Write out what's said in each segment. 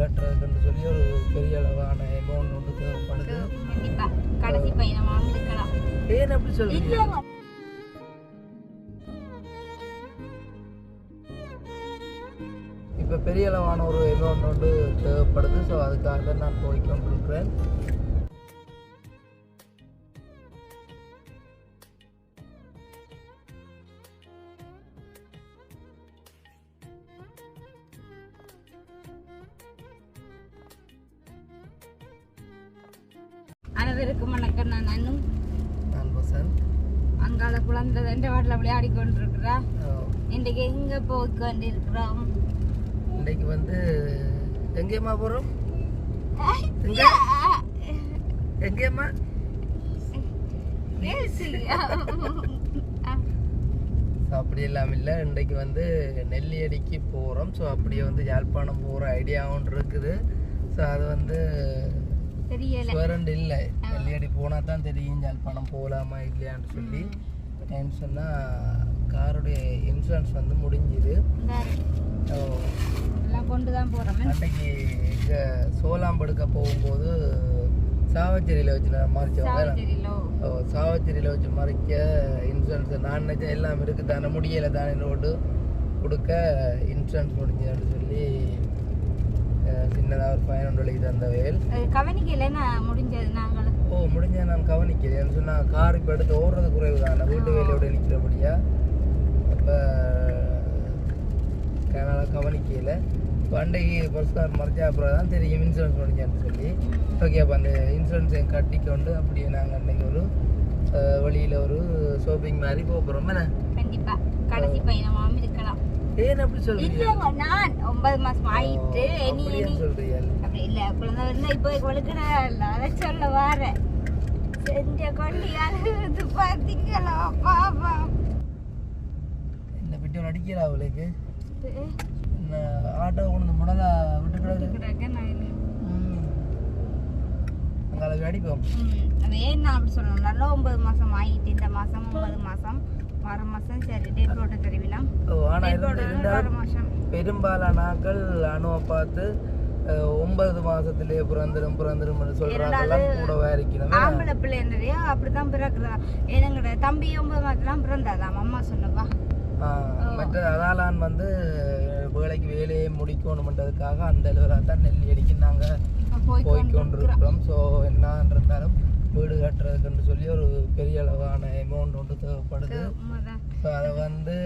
கட்டுறதுக்குன்னு சொல்லி ஒரு பெரிய அளவான அமௌண்ட் ஒன்று தேவைப்படுது. கடைசி பயணமாக இருக்கலாம். ஏன் அப்படி சொல்றீங்க? இல்லைங்க. இப்போ பெரிய அளவான ஒரு அமௌண்ட் ஒன்று தேவைப்படுது. ஸோ அதுக்காக தான் நான் போய் அனைவருக்கும் வணக்கம் நான் அண்ணும் நான் வசந்த். அங்கால குழந்தை ரெண்டு வாட்டில் விளையாடி கொண்டிருக்கிறா இன்றைக்கு எங்க போய் கொண்டிருக்கிறோம் இன்னைக்கு வந்து எங்கேம்மா போகிறோம்? எங்க? எங்கேம்மா? ஸோ அப்படி எல்லாம் இல்லை. இன்றைக்கு வந்து நெல்லியடிக்கு போகிறோம். ஸோ அப்படியே வந்து யாழ்ப்பாணம் போகிற ஐடியாவும் இருக்குது. ஸோ அது வந்து தெரியல. இல்லை நெல்லியடி போனால் தான் தெரியும் யாழ்ப்பாணம் போகலாமா இல்லையான்னு சொல்லி. ஏன்னு சொன்னால் காருடைய இன்சூரன்ஸ் வந்து முடிஞ்சுது. கொண்டு தான் போறோம். அன்றைக்கு இங்கே சோலாம்படுக்க போகும்போது சாவச்சேரியில் வச்சு மறைச்சவங்க. ஓ, சாவச்சேரியில் வச்சு மறைக்க இன்சூரன்ஸ் நான் நினைச்சேன் எல்லாம் இருக்குது தானே முடியலை தானே ரோடு கொடுக்க இன்சூரன்ஸ் முடிஞ்சதுன்னு சொல்லி சின்னதாக ஒரு ஃபைன் ஒன்று தந்த வேல். கவனிக்கல நான் முடிஞ்சது? நாங்களும் ஓ முடிஞ்சா நான் கவனிக்கிறேன். சொன்னால் கார் இப்போ எடுத்து ஓடுறது குறைவு தானே வீட்டு வேலையோட நிற்கிறபடியா அப்போ அதனால் கவனிக்கல. இப்போ அன்றைக்கு பஸ் கார் மறைச்சா அப்புறம் தான் தெரியும் இன்சூரன்ஸ் முடிஞ்சான்னு சொல்லி. ஓகே அப்போ அந்த இன்சூரன்ஸை கட்டிக்கொண்டு அப்படியே நாங்கள் அன்றைக்கி ஒரு வழியில் ஒரு ஷாப்பிங் மாதிரி போக போகிறோம் என்ன? கண்டிப்பா. கடைசி பயணமாகவும் இருக்கலாம். ஏன் அப்படி சொல்றீங்க? நான் ஒன்பது மாசம் ஆயிட்டு சொல்றீங்க? அப்படி இல்ல குழந்தை இருந்தா இப்போ கொடுக்கணும் அதை சொல்ல வார செஞ்ச கொண்டு அழுது பார்த்தீங்களா பாப்பா இந்த விட்டு அடிக்கிறா அவளுக்கு இந்த ஆட்டோ கொண்டு முடலா விட்டு கிடக்கு அங்கே அடிப்போம் ஏன் நான் அப்படி சொல்லணும் நல்லா ஒன்பது மாசம் ஆயிட்டு இந்த மாசம் ஒன்பது மாசம் வர மாசம் சரி டேட் போட்டு மாசம் பெரும்பாலான நாட்கள் அணுவை பார்த்து ஒன்பது மாசத்திலேயே பிறந்திரும் பிறந்திரும் சொல்றாங்கலாம் கூடவே இருக்கணும் ஆம்பளை பிள்ளைன்றையோ அப்படித்தான் பிறக்குறா ஏனுங்கட தம்பி ஒன்பது மாசத்துலாம் பிறந்தாதான் அம்மா சொன்னப்பா மற்ற அதாலான் வந்து வேலைக்கு வேலையை முடிக்கணும்ன்றதுக்காக அந்த அளவில் தான் நெல்லி அடிக்கு நாங்கள் இப்ப போய் போய் கொண்டிருக்கிறோம் ஸோ என்ன இருந்தாலும் வீடு கட்டுறதுக்குன்னு சொல்லி ஒரு பெரிய அளவான அமௌண்ட் ஒன்று தேவைப்படுது. ஸோ அதை வந்து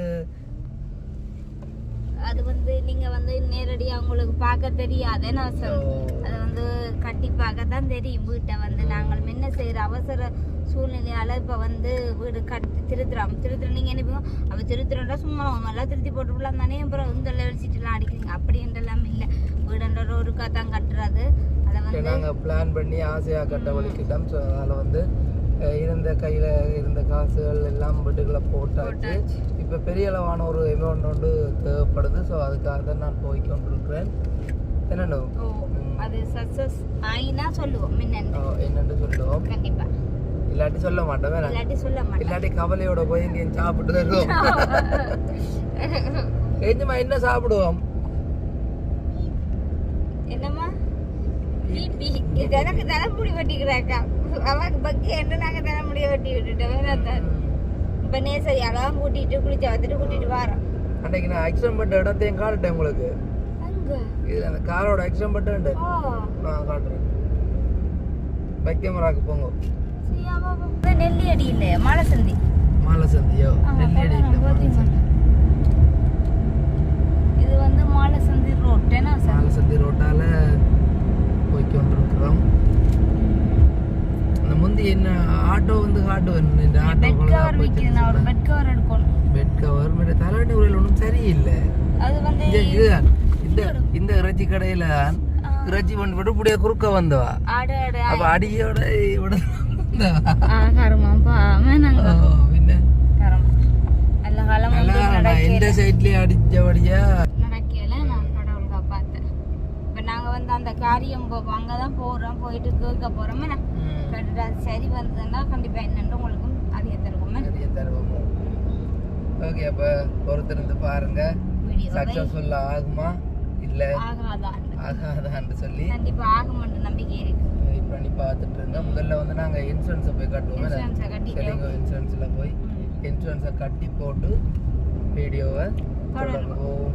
அது வந்து நீங்க வந்து நேரடியா உங்களுக்கு பார்க்க தெரியாது நான் சொல்றேன் அது வந்து கட்டி பார்க்க தான் தெரியும். வீட்டை வந்து நாங்கள் என்ன செய்யற அவசர சூழ்நிலையால இப்ப வந்து வீடு கட்டி திருத்துறோம். திருத்துற நீங்க என்ன பண்ணுவோம் அவ திருத்துறா சும்மா எல்லாம் திருத்தி போட்டுலாம் தானே. அப்புறம் இந்த லெவல் சீட்டெல்லாம் அடிக்கிறீங்க. அப்படின்றலாம் இல்லை. வீடுன்ற ஒருக்கா தான் கட்டுறது. அதை வந்து நாங்கள் பிளான் பண்ணி ஆசையாக கட்ட வலிக்கிட்டோம். ஸோ அதனால் வந்து இருந்த கையில் இருந்த காசுகள் எல்லாம் வீட்டுக்குள்ளே போட்டாச்சு. இப்போ பெரிய அளவான ஒரு அமௌண்ட் ஒன்று தேவைப்படுது. ஸோ அதுக்காக தான் நான் போய் கொண்டிருக்கிறேன் என்னென்னு அது சக்சஸ் ஆயினா சொல்லுவோம். என்னென்னு சொல்லுவோம். கண்டிப்பா. இல்லாட்டி சொல்ல மாட்டேன் வேணாம் இல்லாட்டி சொல்ல மாட்டேன் இல்லாட்டி கவலையோட போய் எங்கேயும் சாப்பிட்டு தருவோம் ஏஞ்சுமா என்ன சாப்பிடுவோம்? என்னம்மா? எனக்கு தலைமுடி வெட்டிக்கிறாக்கா? அவனுக்கு பக்கி என்ன நாங்க தலைமுடியை வெட்டி விட்டுட்டோம். இப்ப அழகாக கூட்டிட்டு குளிச்ச வந்துட்டு கூட்டிட்டு வரோம் அன்னைக்கு நான் ஆக்சிடென்ட் பண்ண இடத்தையும் காட்டுட்டேன் உங்களுக்கு. அங்க இது அந்த காரோட ஆக்சிடென்ட் பண்ணிட்டு ஓ நான் காட்டுறேன். பைக் கேமராக்கு போங்க. நெல்லி அடி இல்லை மழை சந்தி மாலை சந்தியோ மாலை சந்தி. இது வந்து மாலை சந்தி ரோட் என்ன மாலை சந்தி ரோட்டால போய் கொண்டிருக்கிறோம் அந்த முந்தி என்ன ஆட்டோ வந்து காட்டுவேன் இந்த ஆட்டோ பெட் கவர் நான் ஒரு பெட் கவர் எடுக்கணும். Bed cover? மேலே தலைவண்டி உரையில் ஒன்றும் சரியில்லை. அது வந்து இதுதான் இந்த இந்த இறைச்சி கடையில இறைச்சி பண்ணி போட்டு இப்படியே குறுக்க வந்தவா? அப்ப அடியோட நான் எந்த சைட்லயே அடிச்சபடியா? நடக்கல. நான் கடவுள் காப்பாத்தேன். இப்போ நாங்க வந்து அந்த காரியம் போ அங்கே தான் போகிறோம் போயிட்டு கேட்க கேட்டுட்டு அது சரி வந்ததுன்னா கண்டிப்பா என்னன்னு உங்களுக்கும் அதிக தருவோம். நிறைய தருவோம். ஓகே அப்ப பொறுத்திருந்து பாருங்க. வீடியோவை சக்சஸ்ஃபுல் ஆகுமா? இல்லை? ஆகாதான் ஆகாதான்னு சொல்லி. கண்டிப்பா ஆகும்ன்ற நம்பிக்கை இருக்கு. வெயிட் பண்ணி பார்த்துட்டு முதல்ல வந்து நாங்கள் இன்சூரன்ஸை போய் கட்டுவோம். செலிங்கோ இன்சூரன்ஸில் போய் இன்சூரன்ஸை கட்டி போட்டு வீடியோவை தொடங்குவோம்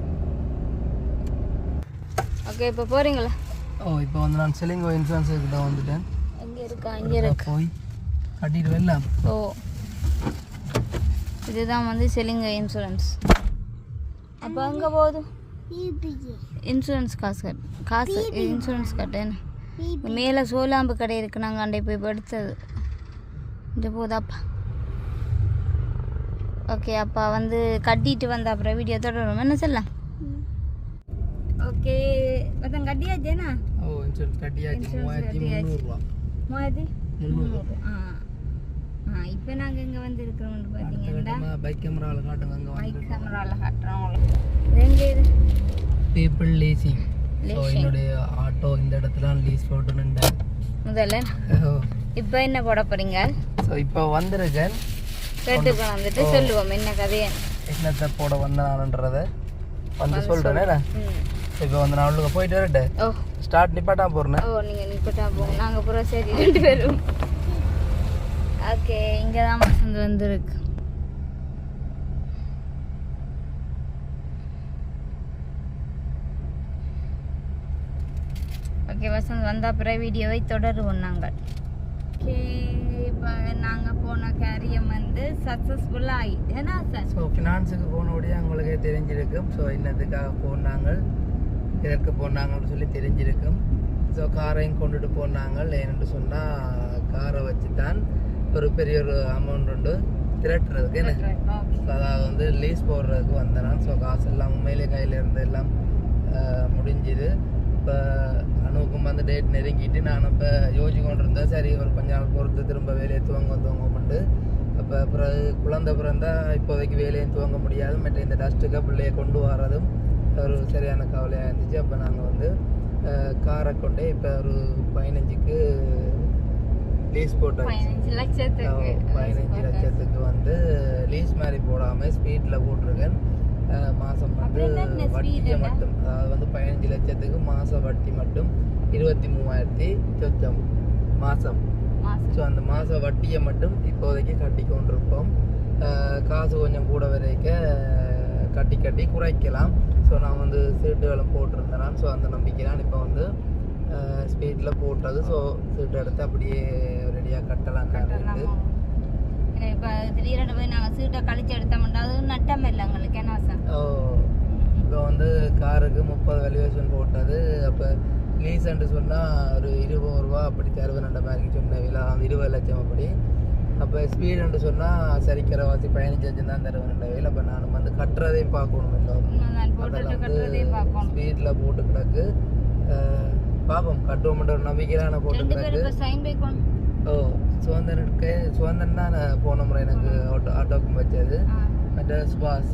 ஓகே இப்போ போறீங்களா? ஓ இப்போ வந்து நான் செலிங்கோ இன்சூரன்ஸுக்கு தான் வந்துட்டேன். இருக்கா இங்க இருக்கு. போய் கட்டிட்டு வரலாம் ஓ. இதுதான் வந்து செல்லிங்க இன்சூரன்ஸ் அப்போ அங்கே போகுது. இன்சூரன்ஸ் காசு கட் காசு இன்சூரன்ஸ் கட்டேன்னு மேலே சோலாம்பு கடை இருக்கு நாங்கள் அண்டை போய் படுத்தது. இது போதாப்பா ஓகே அப்பா வந்து கட்டிட்டு வந்த அப்புறம் வீடியோ தொடரும் என்ன சொல்லலாம் ஓகே மொத்தம் கட்டியாச்சேனா ஓ இன்சூரன்ஸ் கட்டியாச்சு. மூவாயிரத்தி. முந்நூறுரூவா ஆ. இப்போ நாங்கள் இங்கே வந்து இருக்கிறோம்னு அடுத்த பார்த்தீங்கன்னா பைக் கேமராவில் காட்டுங்க பைக் கேமராவில் காட்டுறோம் எங்கே இது. People leasing so. என்னுடைய ஆட்டோ இந்த இடத்துல லீஸ் போட்டு நின்றேன் முதல்ல? இப்போ என்ன போட போறீங்க? ஸோ இப்போ வந்திருக்கேன். கேட்டுக்கு வந்துட்டு சொல்லுவோம் என்ன கதையை என்னத்தை போட வந்தான்றதை வந்து சொல்கிறேன் இப்போ வந்து நான் உள்ளுக்கு போயிட்டு வரட்டு. ஓ ஸ்டார்ட் நிப்பாட்டா போகிறேன் ஓ நீங்கள் நிப்பட்டா போங்க. நாங்கள் பூரா சரி ரெண்டு பேரும். ஓகே இங்கே தான் வசந்த் வந்துருக்கு. ஓகே வசந்த் வந்த அப்புறம் வீடியோவை தொடருவோம் நாங்கள். ஓகே இப்போ நாங்கள் போன காரியம் வந்து சக்ஸஸ்ஃபுல்லாக ஆகிட்டு ஏன்னா சார் ஸோ ஃபினான்ஸுக்கு போனோடய உங்களுக்கே தெரிஞ்சிருக்கும். ஸோ என்னத்துக்காக போனாங்க இதற்கு போனாங்கன்னு சொல்லி தெரிஞ்சிருக்கும். ஸோ காரையும் கொண்டுட்டு போனாங்க ஏன்னு சொன்னால் காரை வச்சு தான் ஒரு பெரிய ஒரு அமௌண்ட் உண்டு. திரட்டுறதுக்கு என்ன? ஓகே ஸோ அதாவது வந்து லீஸ் போடுறதுக்கு வந்தேன் ஸோ காசு எல்லாம் உண்மையிலே கையில் இருந்து எல்லாம் முடிஞ்சுது. இப்போ அனுவுக்கும் வந்து டேட் நெருங்கிட்டு நான் இப்போ யோசிச்சு கொண்டு இருந்தேன் சரி ஒரு கொஞ்ச நாள் பொறுத்து திரும்ப வேலையை துவங்க துவங்கப்பட்டு அப்போ பிறகு குழந்தை பிறந்தா இப்போதைக்கு வேலையும் துவங்க முடியாது. மற்ற இந்த டஸ்ட்டுக்கு பிள்ளையை கொண்டு வரதும் ஒரு சரியான கவலையாக இருந்துச்சு. அப்போ நாங்கள் வந்து காரை கொண்டே இப்போ ஒரு பதினஞ்சுக்கு லீஸ் போட்டாச்சு. பதினஞ்சு லட்சத்துக்கு பதினஞ்சு லட்சத்துக்கு வந்து லீஸ் மாதிரி போடாம ஸ்பீட்ல போட்டிருக்கேன். மாசம் வந்து வட்டியை? மட்டும் அதாவது வந்து பதினஞ்சு லட்சத்துக்கு மாச வட்டி மட்டும் இருபத்தி மூவாயிரத்தி சொச்சம் மாசம். மாசம். ஸோ அந்த மாச வட்டியை மட்டும் இப்போதைக்கு கட்டி கொண்டிருப்போம் காசு கொஞ்சம் கூட வரைக்க கட்டி கட்டி குறைக்கலாம். ஸோ நான் வந்து சீட்டுகளும் போட்டிருந்தேன் ஸோ அந்த நம்பிக்கைதான் இப்போ வந்து ஸ்பீடில் போட்டது. ஸோ சீட்டு எடுத்து அப்படியே ரெடியாக கட்டலாம் காருக்கு இப்போ திடீர்னு போய் நாங்கள் சீட்டை கழிச்சு எடுத்தோம்னா அது நட்டம் இல்லை எங்களுக்கு. என்ன சார் ஓ இப்போ வந்து காருக்கு முப்பது வேல்யூவேஷன் போட்டது. அப்போ லீஸ்ன்னு சொன்னால் ஒரு இருபது ரூபா அப்படி தருவேன்ன்ற மாதிரி சொன்ன விலை அந்த இருபது லட்சம் அப்படி. அப்போ ஸ்பீடுன்னு சொன்னால் சரிக்கிற வாசி பதினஞ்சு தான் தருவேன்ன்ற விலை அப்போ நான் வந்து கட்டுறதையும் பார்க்கணும் பார்க்கணும் ஸ்பீடில் போட்டு கிடக்கு. பார்ப்போம். கட்டுவோம்ன்ற ஒரு நம்பிக்கையிலான போட்டு ரெண்டு கிடக்கு. ஓ சுதந்திரனுக்கு சுதந்திரன் தான் போன முறை எனக்கு ஆட்டோ ஆட்டோக்கும் வச்சது. மற்ற சுபாஷ்.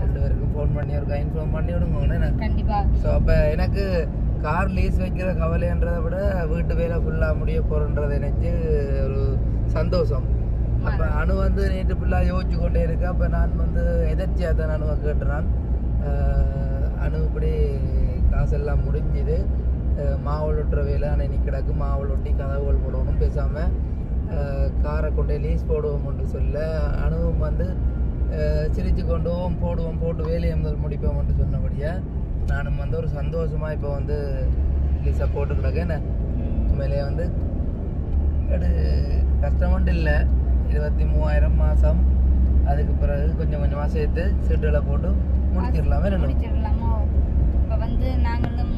ரெண்டு பேருக்கும் ஃபோன் பண்ணி ஒரு இன்ஃபார்ம் பண்ணி விடுங்க எனக்கு கண்டிப்பாக ஸோ அப்போ எனக்கு கார் லீஸ் வைக்கிற கவலைன்றதை விட வீட்டு வேலை ஃபுல்லாக முடிய போகிறன்றதை நினச்சி ஒரு சந்தோஷம். அப்போ அணு வந்து நேற்று ஃபுல்லாக யோசிச்சு கொண்டே இருக்கு. அப்போ நான் வந்து எதர்ச்சியாக தான் அணுவை கேட்டுறான் அணு இப்படி காசெல்லாம் முடிஞ்சுது. மாவுள் ஒட்டுற வேலை அன்னைக்கு கிடக்கு. மாவுள் ஒட்டி கதவுகள் போடணும் பேசாமல் காரை கொண்டு லீஸ் போடுவோம்னு சொல்ல அணுவும் வந்து அஹ் சிரிச்சு கொண்டு ஓம் போடுவோம் போட்டு வேலையை முதல் முடிப்போம்னு சொன்னபடியா நானும் வந்து ஒரு சந்தோஷமாக இப்போ வந்து லீஸை போட்டு கிடக்கேன் உண்மையிலேயே வந்து அது கஷ்டமட்டு இல்லை இருபத்தி மூவாயிரம் மாதம் அதுக்கு பிறகு கொஞ்சம் கொஞ்சமாக சேர்த்து சீட்டுகளை போட்டு முடிச்சிடலாமே முடிச்சிடலாமோ? இப்போ வந்து நாங்களும்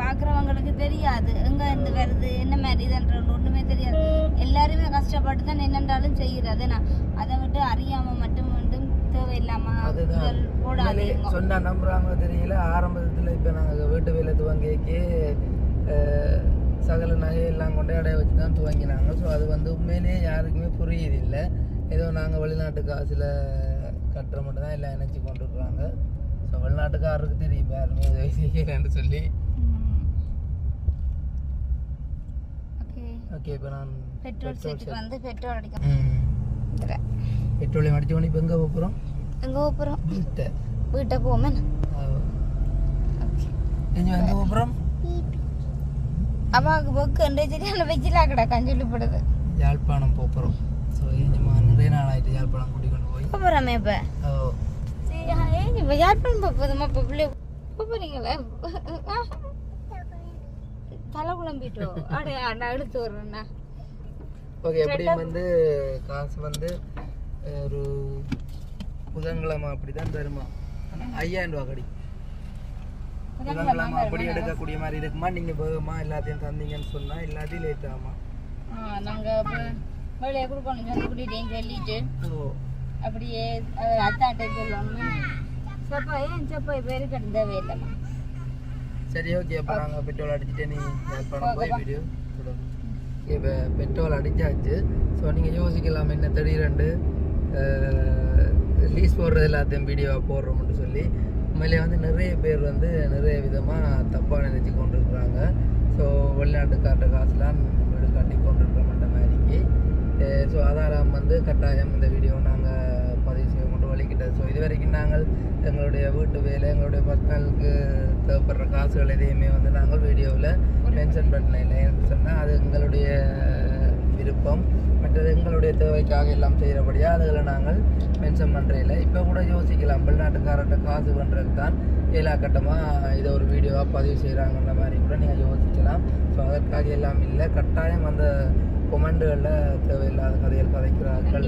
பார்க்குறவங்களுக்கு தெரியாது. எங்கே இருந்து வருது என்ன மாதிரி இதுன்றது ஒன்றுமே தெரியாது. எல்லாருமே கஷ்டப்பட்டு தான் என்னென்றாலும் செய்கிறது நான் அதை விட்டு அறியாமல் மட்டும் மட்டும் தேவையில்லாம அதுதான். முதல் போடாதீங்க. சொன்னா நம்புறாங்க தெரியல. ஆரம்பத்தில் இப்போ நாங்கள் வீட்டு வேலை துவங்கிக்கு சகல நகையெல்லாம் கொண்டு அடைய வச்சு தான் துவங்கினாங்க. ஸோ அது வந்து உண்மையிலேயே யாருக்குமே புரியுது இல்லை ஏதோ நாங்கள் வெளிநாட்டு காசில் கட்டுற மட்டும் தான் எல்லாம் நினச்சி கொண்டு இருக்கிறாங்க ஸோ வெளிநாட்டுக்காரருக்கு தெரியும் யாருமே உதவி செய்யலன்னு சொல்லி. ஓகே. ஓகே இப்போ நான் பெட்ரோல் சீட்டுக்கு வந்து பெட்ரோல் அடிக்க பெட்ரோலியம் அடிச்சு கொண்டு இப்போ எங்கே போகிறோம் எங்கே போகிறோம் வீட்டை. வீட்டை போமே வந்து அப்புறம் அம்மாவுக்கு பொக்கு ரெண்டு சரியான வெஜிலா கிடக்கான்னு சொல்லப்படுது யாழ்ப்பாணம் போகிறோம் ஸோ இனிமா நிறைய நாள் ஆயிட்டு யாழ்ப்பாணம் கூட்டிக் கொண்டு போய். போகிறோமே இப்போ? ஓ சரி இப்போ யாழ்ப்பாணம் போகுதுமா இப்போ பிள்ளை போகிறீங்களே தலை குழம்பிட்டோம் அடே நான் எடுத்து வர்றேண்ணா ஓகே எப்படியும் வந்து காசு வந்து ஒரு புதன்கிழமை அப்படி தான் தருமா ஐயாயிரம் ரூபா கடி. புதன்கிழமை அப்படி எடுக்கக்கூடிய மாதிரி இருக்குமா? நீங்கள் போகுமா? எல்லாத்தையும் தந்தீங்கன்னு சொன்னால் எல்லாத்தையும் லேட் ஆகுமா? நாங்கள் வேலையை கொடுக்கணும் சொல்லி சொல்லிட்டு. ஓ. அப்படியே அத்தாட்டை சொல்லணும் சப்பா ஏன் சப்பா இப்போ இருக்கிறது தேவையில்லைம்மா சரி ஓகே அப்போ நாங்கள் பெட்ரோல் அடிச்சுட்டு நீ போய் வீடியோ இப்போ பெட்ரோல் அடிச்சாச்சு. ஸோ நீங்கள் யோசிக்கலாம் என்ன திடீரெண்டு லீஸ் போடுறது எல்லாத்தையும் வீடியோவாக போடுறோம்னு சொல்லி. உண்மையிலே வந்து நிறைய பேர் வந்து நிறைய விதமாக தப்பாக நினைச்சு கொண்டு இருக்கிறாங்க ஸோ வெளிநாட்டுக்காரட்ட காசுலாம் வீடு கட்டி கொண்டு இருக்கிறோம்ன்ற மாதிரிக்கு ஸோ அதாரம் வந்து கட்டாயம் இந்த வீடியோ நாங்கள் பதிவு செய்ய கொண்டு வழிகிட்டது. ஸோ இது வரைக்கும் நாங்கள் எங்களுடைய வீட்டு வேலை எங்களுடைய பர்சனலுக்கு தேவைப்படுற காசுகள் எதையுமே வந்து நாங்கள் வீடியோவில் மென்ஷன் பண்ணல. என்று சொன்னால் அது எங்களுடைய விருப்பம். மற்றது எங்களுடைய தேவைக்காக எல்லாம் செய்கிறபடியாக அதில் நாங்கள் மென்ஷன் பண்ணுறதில்ல இப்போ கூட யோசிக்கலாம். வெளிநாட்டுக்காரர்கிட்ட காசு பண்ணுறதுக்கு தான் ஏழா கட்டமாக இதை ஒரு வீடியோவாக பதிவு செய்கிறாங்கன்ற மாதிரி கூட நீங்கள் யோசிக்கலாம். ஸோ அதற்காக எல்லாம் இல்லை. கட்டாயம் அந்த கொமெண்டுகளில் தேவையில்லாத கதைகள் கதைக்கிறார்கள்.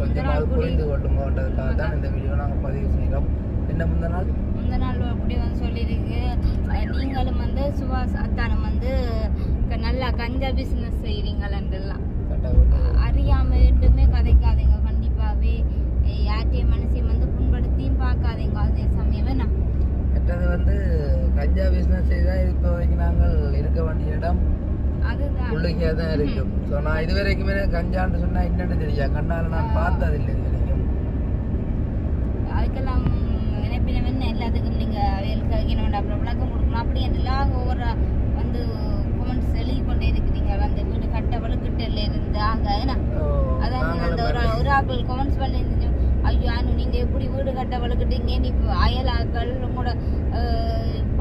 கொஞ்சமாவது புரிந்து கொள்ளுங்கன்றதுக்காக தான் இந்த வீடியோ நாங்கள் பதிவு செய்கிறோம் என்ன முந்தின நாள்? முந்த நாள் அப்படி வந்து சொல்லியிருக்கு. நீங்களும் வந்து சுபாஷ் அத்தானம் வந்து நல்லா கஞ்சா பிஸ்னஸ் செய்கிறீங்களெல்லாம் கஞ்சா பிஸ்னஸ் செய்தால் இப்போ வரைக்கும் நாங்கள் இருக்க வேண்டிய இடம் உள்ளுக்கே தான் இருக்கும். ஸோ நான் இது வரைக்குமே கஞ்சான்னு சொன்னால் என்னன்னு தெரியா கண்ணால் நான் பார்த்ததில்லை இது வரைக்கும் அதுக்கெல்லாம் நினைப்பினம் என்ன? எல்லாத்துக்கும் நீங்க அவைகளுக்கு வைக்கணும் அப்புறம் விளக்கம் கொடுக்கணும். அப்படி எல்லாம் ஒவ்வொரு வந்து கமெண்ட்ஸ் எழுதி கொண்டே இருக்கிறீங்க. வந்து வீடு கட்ட வலுக்கிட்டல இருந்து ஆக அதான் அந்த ஒரு ஒரு ஆக்கள் கமெண்ட்ஸ் பண்ணி ஐயோ அனு நீங்க எப்படி வீடு கட்ட வலுக்கிட்டீங்க நீ இப்போ அயல் ஆக்கள் உங்களோட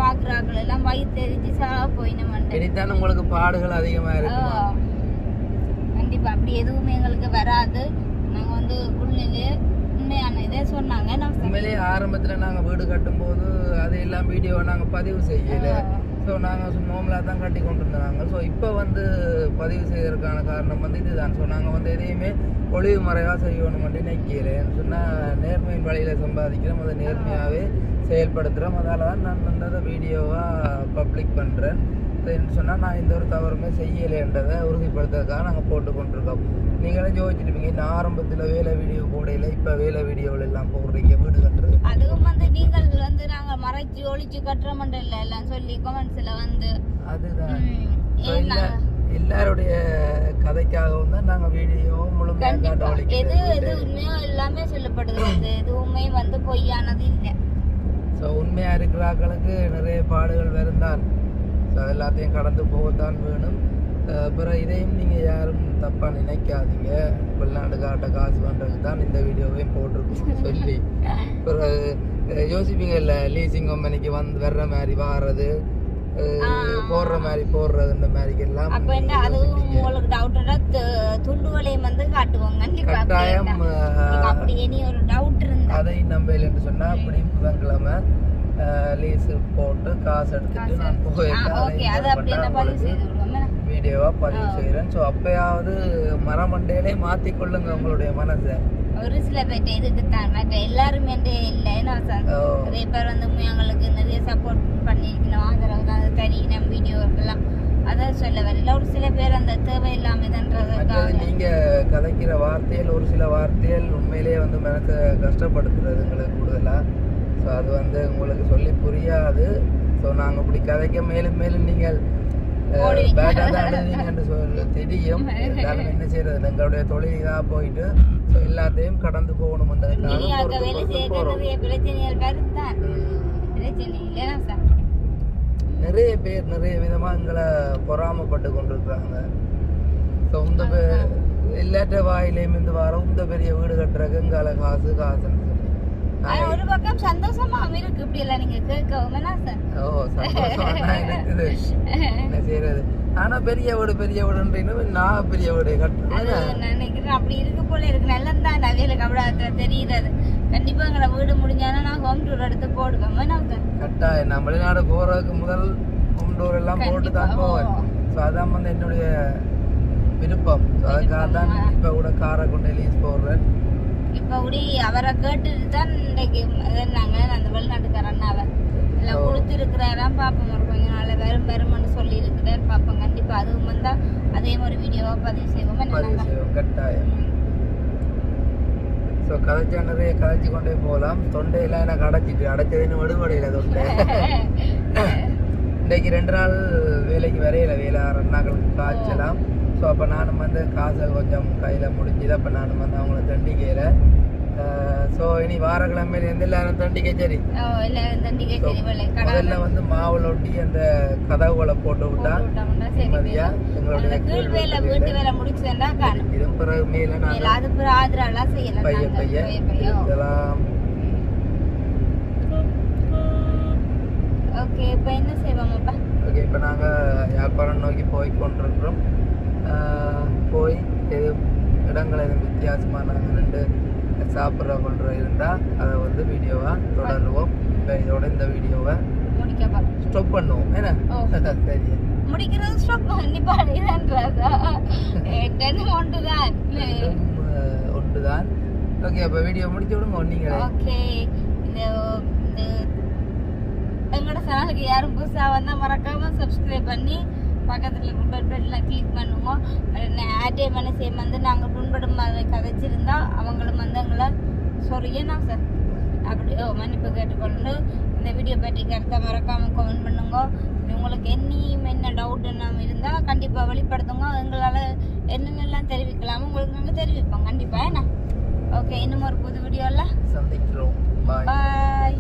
ஆக்கள் எல்லாம் வயிற்று எரிஞ்சு சா போயினமாட்டேன் இனித்தான் உங்களுக்கு பாடுகள் அதிகமாக இருக்குமா? கண்டிப்பா. அப்படி எதுவுமே எங்களுக்கு வராது. நாங்க வந்து உள்நிலையே உண்மையான இதே சொன்னாங்க. நம்ம உண்மையிலேயே ஆரம்பத்தில் நாங்கள் வீடு கட்டும்போது அதையெல்லாம் வீடியோவை நாங்கள் பதிவு செய்யலை. ஸோ நாங்கள் நோம்பலாக தான் கட்டி கொண்டு இருந்தாங்க ஸோ இப்போ வந்து பதிவு செய்வதற்கான காரணம் வந்து இதுதான். ஸோ நாங்கள் வந்து எதையுமே ஒளிவு மறைவாக செய்யணும் மட்டும் நினைக்கிறேன். சொன்னால் நேர்மையின் வழியில் சம்பாதிக்கிறோம் அதை நேர்மையாகவே செயல்படுத்துகிறோம் அதால தான் நான் வந்து அதை வீடியோவாக பப்ளிக் பண்ணுறேன் சொன்னால் நான் எந்த ஒரு தவறுமே செய்யலைன்றதை உறுதிப்படுத்துறதுக்காக நாங்கள் போட்டு கொண்டிருக்கோம் நீங்களும் யோசிச்சிருப்பீங்க இந்த ஆரம்பத்தில் வேலை வீடியோ போடையில் இப்போ வேலை வீடியோவில் எல்லாம் போடுறீங்க வீடு கட்டுறது. அதுவும் வந்து நீங்கள் வந்து நாங்க மறைச்சு ஒளிச்சு கட்டுற மட்டும் இல்ல எல்லாம் சொல்லி கமெண்ட்ஸ்ல வந்து அதுதான். எல்லாருடைய கதைக்காகவும் தான் நாங்கள் வீடியோ முழுமையாக காட்ட எது எது உண்மையோ எல்லாமே சொல்லப்படுது வந்து எதுவுமே வந்து பொய்யானது இல்லை. ஸோ உண்மையாக இருக்கிறாக்களுக்கு நிறைய பாடுகள் வருந்தான். ஸோ அது எல்லாத்தையும் கடந்து போகத்தான் வேணும். அஹ் பிறகு இதையும் நீங்கள் யாரும் தப்பாக நினைக்காதீங்க. வெளிநாடு காட்ட காசு பண்ணுறதுக்கு தான் இந்த வீடியோவையும் போட்டிருக்கோம் சொல்லி. பிறகு யோசிப்பீங்க இல்லை லீசிங் கம்பெனிக்கு வந்து வர்ற மாதிரி வாடுறது போடுற மாதிரி போடுறது இந்த மாதிரி எல்லாம் அப்ப என்ன அதுவும் உங்களுக்கு டவுட்னா துண்டு வலையம் வந்து அப்படி கட்டாயம் அப்படி இனி ஒரு டவுட் இருந்தா. அதை நம்பலைன்னு சொன்னா அப்படி புதன்கிழமை லீஸு போட்டு காசு எடுத்துட்டு நான் அது விடுவோம் வீடியோவா பதிவு செய்கிறேன் ஸோ அப்பயாவது மரமண்டையிலே மாற்றிக்கொள்ளுங்க உங்களுடைய மனசை. ஒரு சில பேர்ட்ட இதுக்கு தான் மற்ற எல்லாருமே இல்லை. ஓ, நிறைய பேர் வந்து எங்களுக்கு நிறைய சப்போர்ட் பண்ணியிருக்கணும். ஆதரவு தான் தெரியும் வீடியோக்கெல்லாம் அதான் சொல்ல வரல ஒரு சில பேர் அந்த தேவையில்லாம மற்றது இதுன்றதுக்காக நீங்க கதைக்கிற வார்த்தைகள் ஒரு சில வார்த்தைகள் உண்மையிலேயே வந்து மனசை கஷ்டப்படுத்துறது எங்களுக்கு கூடுதலா? ஸோ அது வந்து உங்களுக்கு சொல்லி புரியாது. ஸோ நாங்கள் இப்படி கதைக்க மேலும் மேலும் நீங்கள். பேட்டாக தான் சொல்ல தெரியும். என்ன செய்யறது? எங்களுடைய தொழில் இதாக போயிட்டு ஸோ எல்லாத்தையும் கடந்து போகிறோம் நிறைய பேர் நிறைய விதமா எங்களை பொறாமப்பட்டு கொண்டிருக்கிறாங்க. ஸோ இந்த எல்லாற்ற வாயிலையும் இருந்து வர இந்த பெரிய வீடு கட்டுறதுக்கு எங்கால காசு காசுன்னு ஒரு பக்கம் சந்தோஷமாவும் இருக்கு. இப்படி எல்லாம் நீங்க கேட்கவும். என்ன சார்? ஓ சந்தோஷம் தான் இருக்குது. என்ன செய்யறது? ஆனா பெரிய வீடு பெரிய வீடுன்றீங்க நான் பெரிய வீடு நினைக்கிறேன். அப்படி இருக்கு போல இருக்கு. நல்லா தான். அவ்வளோ தெரியுறது கண்டிப்பா எங்களை வீடு முடிஞ்சானா நான் ஹோம் டூர் எடுத்து போடுவேன் கட்டாயம். நான் வெளிநாடு போறதுக்கு முதல் ஹோம் டூர் எல்லாம் போட்டு தான் கண்டிப்பா. போவேன். ஸோ அதான் வந்து என்னுடைய விருப்பம். So அதுக்காக தான் இப்போ கூட காரை கொண்டு லீஸ் போடுறேன். இப்ப கூடி அவரை கேட்டுட்டு தான் இன்றைக்கு நாங்க அந்த வெளிநாட்டுக்கார அண்ணாவை இல்லை. கொடுத்துருக்கிறாராம் பார்ப்போம் ஒரு கொஞ்ச நாள் வரும் வரும்னு சொல்லி இருக்கிறார் பார்ப்போம் கண்டிப்பா அதுவும் வந்தா அதே மாதிரி வீடியோவா பதிவு செய்வோம். கட்டாயம். ஸோ கதைச்சா நிறைய கதைச்சு கொண்டே போகலாம் தொண்டையெல்லாம் எனக்கு அடைச்சிட்டு அடைச்சதுன்னு விடுபடையில தொண்டை. இன்னைக்கு ரெண்டு நாள் வேலைக்கு வரையில வேலை ரெண்டு நாட்களுக்கு காய்ச்சலாம். ஸோ அப்போ நானும் வந்து காசை கொஞ்சம் கையில் முடிஞ்சுது அப்போ நானும் வந்து அவங்கள தண்டிக்கிறேன் ஸோ இனி வாரக்கிழமையிலேருந்து எல்லாரும் தண்டிக்க சரி? முதல்ல வந்து மாவுல ஒட்டி அந்த கதவுகளை போட்டு விட்டா நிம்மதியா? எங்களுடைய கீழ் வேலை வீட்டு வேலை பிறகு மேல நாங்கள் பைய. பைய இருக்கலாம். ஓகே இப்போ என்ன செய்வோம்ப்பா ஓகே இப்போ நாங்கள் யாழ்ப்பாணம் நோக்கி போய் கொண்டிருக்கிறோம். போய் எது இடங்கள் எதுவும் வித்தியாசமாக நாங்கள் ரெண்டு சாப்பிட்ற கொண்டு இருந்தால் அதை வந்து வீடியோவாக தொடருவோம். இப்போ இதோட இந்த வீடியோவை ஸ்டாப் பண்ணுவோம். என்ன? ஓ. சரி. முடிக்கிறது ஸ்டாப் பண்ணி பாடிதான்றதா டென் ஒன்று தான் ஒன்று தான் ஓகே அப்போ வீடியோ முடிச்சு விடுங்க நீங்களே. ஓகே. எங்களோட சேனலுக்கு யாரும் புதுசாக வந்தால் மறக்காம சப்ஸ்கிரைப் பண்ணி பக்கத்தில் பட்டனில் கிளிக் பண்ணுவோம். ஆட்டே மனசையும் வந்து நாங்கள் புண்படும் மாதிரி கதைச்சிருந்தா அவங்களும் வந்து எங்களை சொரியனா சார் அப்படி மன்னிப்பு கேட்டுக்கொண்டு இந்த வீடியோ பற்றி கருத்தை மறக்காம கமெண்ட் பண்ணுங்க. உங்களுக்கு என்னையும் என்ன டவுட் என்ன இருந்தால் கண்டிப்பாக வெளிப்படுத்துங்க. எங்களால் என்னென்னலாம் தெரிவிக்கலாமோ உங்களுக்கு நாங்கள் தெரிவிப்போம். கண்டிப்பாக என்ன ஓகே இன்னும் ஒரு புது வீடியோவில் சந்திக்கிறோம். பாய்